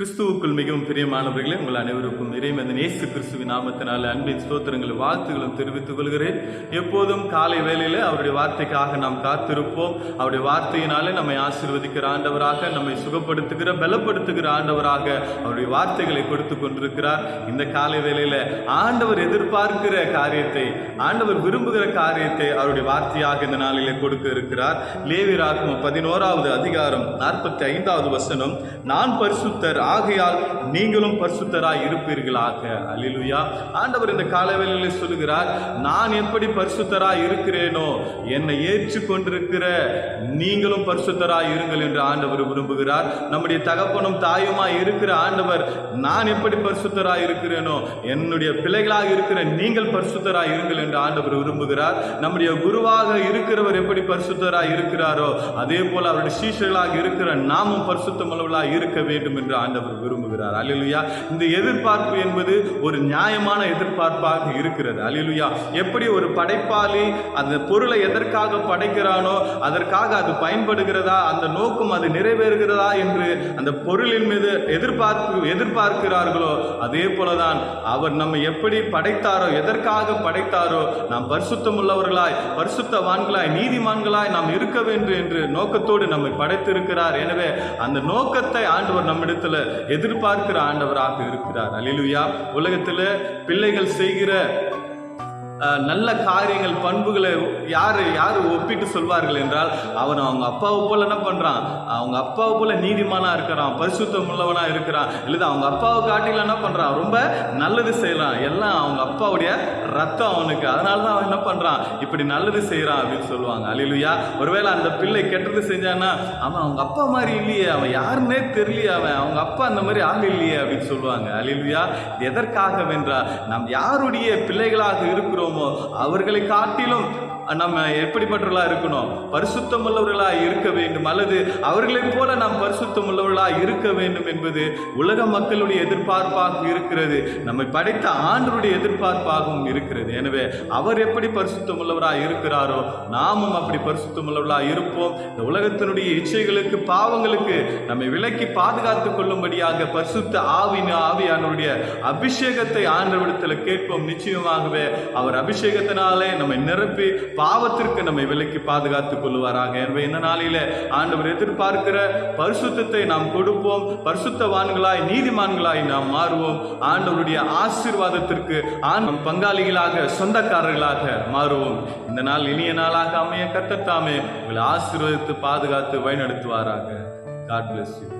கிறிஸ்துவுக்குள் மிகவும் பிரியமானவர்களே உங்கள் அனைவருக்கும் இறைமந்த நேசு கிறிஸ்துவின் நாமத்தினால் அன்பின் ஸ்தோத்திரங்கள் வாழ்த்துகளும் தெரிவித்துக் கொள்கிறேன். எப்போதும் காலை வேளையில் அவருடைய வார்த்தைக்காக நாம் காத்திருப்போம். அவருடைய வார்த்தையினாலே நம்மை ஆசீர்வதிக்கிற ஆண்டவராக நம்மை சுகப்படுத்துகிற பலப்படுத்துகிற ஆண்டவராக அவருடைய வார்த்தைகளை கொடுத்து கொண்டிருக்கிறார். இந்த காலை வேளையில் ஆண்டவர் எதிர்பார்க்கிற காரியத்தை ஆண்டவர் விரும்புகிற காரியத்தை அவருடைய வார்த்தையாக இந்த நாளிலே கொடுக்க இருக்கிறார். லேவிராகும் பதினோராவது அதிகாரம் நாற்பத்தி ஐந்தாவது வசனம் நான் பரிசுத்தர் ஆகையால் நீங்களும் பரிசுத்தராய் இருப்பீர்களாக. அலிலுயா ஆண்டவர் இந்த காலவேளையில் சொல்லுகிறார் நான் எப்படி பரிசுத்தராய் இருக்கிறேனோ என்னை ஏற்றுக்கொண்டிருக்கிற நீங்களும் பரிசுத்தராய் இருங்கள் என்று ஆண்டவர் விரும்புகிறார். நம்முடைய தகப்பனும் தாயுமாய் இருக்கிற ஆண்டவர் நான் எப்படி பரிசுத்தராய் இருக்கிறேனோ என்னுடைய பிள்ளைகளாக இருக்கிற நீங்கள் பரிசுத்தராய் இருங்கள் என்று ஆண்டவர் விரும்புகிறார். நம்முடைய குருவாக இருக்கிறவர் எப்படி பரிசுத்தராய் இருக்கிறாரோ அதே போல அவருடைய சீஷர்களாக இருக்கிற நாமும் பரிசுத்தமுள்ளவர்களாக இருக்க வேண்டும் என்று ஆண்டவர் விரும்புகிறார். அலிலுயா இந்த எதிர்பார்ப்பு என்பது ஒரு நியாயமான எதிர்பார்ப்பாக இருக்கிறது. அலிலுயா எப்படி ஒரு படைப்பாளி அந்த பொருளை எதற்காக படைக்கிறானோ அதற்காக அது பயன்படுகிறதா அந்த நோக்கம் அது நிறைவேறுகிறதா என்று அந்த பொருளின் மீது எதிர்பார்ப்பு எதிர்பார்க்கிறார்களோ அதே போலதான் அவர் நம்ம எப்படி படைத்தாரோ எதற்காக படைத்தாரோ நாம் பரிசுத்தம் உள்ளவர்களாய் பரிசுத்தவான்களாய் நீதிமான்களாய் நாம் இருக்க வேண்டும் என்று நோக்கத்தோடு நம்மை படைத்திருக்கிறார். எனவே அந்த நோக்கத்தை ஆண்டவர் நம்மிடத்தில் எதிர்பார்க்கிற ஆண்டவராக இருக்கிறார். அலிலுயா உலகத்தில் பிள்ளைகள் செய்கிற நல்ல காரியங்கள் பண்புகளை யார் யார் ஒப்பிட்டு சொல்வார்கள் என்றால் அவன் அவங்க அப்பாவை போல் என்ன பண்ணுறான் அவங்க அப்பாவை போல் நீதிமானாக இருக்கிறான் பரிசுத்தம் உள்ளவனாக இருக்கிறான் இல்லை அவங்க அப்பாவை காட்டில என்ன பண்ணுறான் ரொம்ப நல்லது செய்கிறான் எல்லாம் அவங்க அப்பாவுடைய ரத்தம் அவனுக்கு. அதனால தான் அவன் என்ன பண்ணுறான் இப்படி நல்லது செய்கிறான் அப்படின்னு சொல்லுவாங்க. அழிலுயா ஒருவேளை அந்த பிள்ளை கெட்டது செஞ்சான்னா அவன் அவங்க அப்பா மாதிரி இல்லையே. அவன் யாருன்னே தெரியலையே அவன். அவங்க அப்பா அந்த மாதிரி ஆள் இல்லையே அப்படின்னு சொல்லுவாங்க. அழிலுயா எதற்காக வென்றால் நாம் யாருடைய பிள்ளைகளாக இருக்கிறோம் அவர்களை காட்டிலும் நம்ம எப்படிப்பட்டவர்களா இருக்கணும்? பரிசுத்தம் உள்ளவர்களா இருக்க வேண்டும் அல்லது அவர்களைப் போல நாம் பரிசுத்தம் உள்ளவர்களா இருக்க வேண்டும் என்பது உலக மக்களுடைய எதிர்பார்ப்பாக இருக்கிறது. நம்மை படைத்த ஆண்டருடைய எதிர்பார்ப்பாகவும் இருக்கிறது. எனவே அவர் எப்படி பரிசுத்தம் உள்ளவராக இருக்கிறாரோ நாமும் அப்படி பரிசுத்தம் உள்ளவர்களா இருப்போம். இந்த உலகத்தினுடைய இச்சைகளுக்கு பாவங்களுக்கு நம்மை விலக்கி பாதுகாத்துக் கொள்ளும்படியாக பரிசுத்த ஆவின ஆவியானவருடைய அபிஷேகத்தை ஆண்டவிடத்தில் கேட்போம். நிச்சயமாகவே அவர் அபிஷேகத்தினாலே நம்மை நிரப்பி பாவத்திற்கு நம்மை விலக்கி பாதுகாத்துக் கொள்வாராக எனவே இந்த நாளில ஆண்டவர் எதிர்பார்க்கிற பரிசுத்தத்தை நாம் கொடுப்போம். பரிசுத்தவான்களாய் நீதிமான்களாய் நாம் மாறுவோம். ஆண்டவருடைய ஆசீர்வாதத்திற்கு ஆண் பங்காளிகளாக சொந்தக்காரர்களாக மாறுவோம். இந்த நாள் இனிய நாளாக அமைய கத்தத்தாமே உங்களை ஆசீர்வதித்து பாதுகாத்து வழிநடத்துவாராக. God bless you